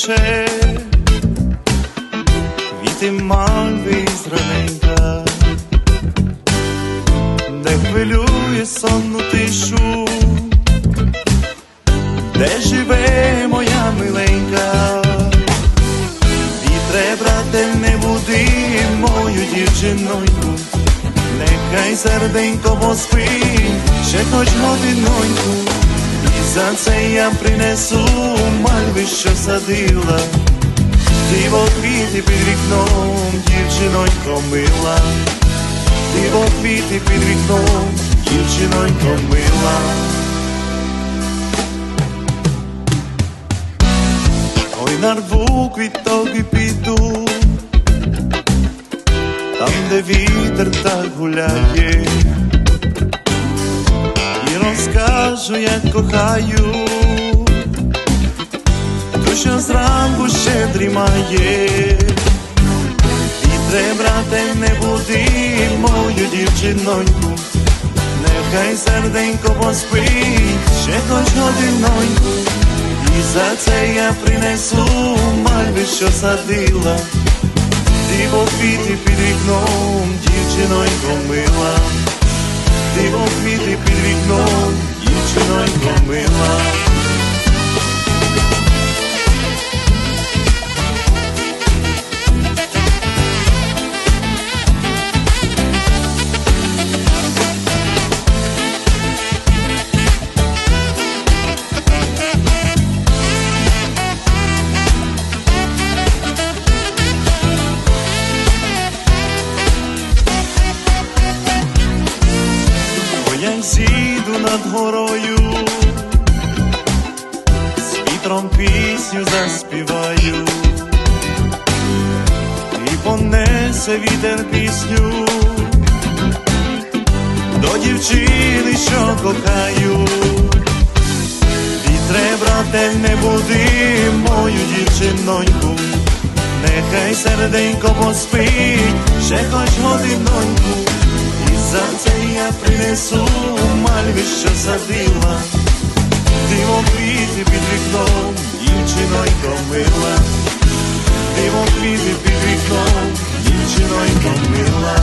плаче, квіти мальви зраненька, де хвилює сонну тишу, де живе моя миленька, вітре, брате, не буди мою дівчиноньку, нехай серденько поспить, ще хоч годиноньку. За це я принесу мальви, що садила, диво квіти під вікном, дівчинонько мила, диво квіти під вікном, дівчинонько мила. Ой, нарву квіток і піду, там, де вітер так гуляє і розкажу, як кохаю, ту, що зранку ще дрімає, Вітре, брате, не буди мою дівчиноньку, нехай серденько поспить, ще хоч годиноньку, і за це я принесу мальви, що садила, диво квіти під вікном, дівчинонько мила. Диво квіти під вікном, Я зійду над горою, з вітром пісню заспіваю, і понесе вітер пісню до дівчини, що кохаю. Вітре, брате, не буди мою дівчиноньку, нехай серденько поспить, ще хоч годиноньку. За це я принесу мальві, що садила, дивом квіти під вікном, дівчинонько мила, дивом квіти під вікном, дівчинонько мила,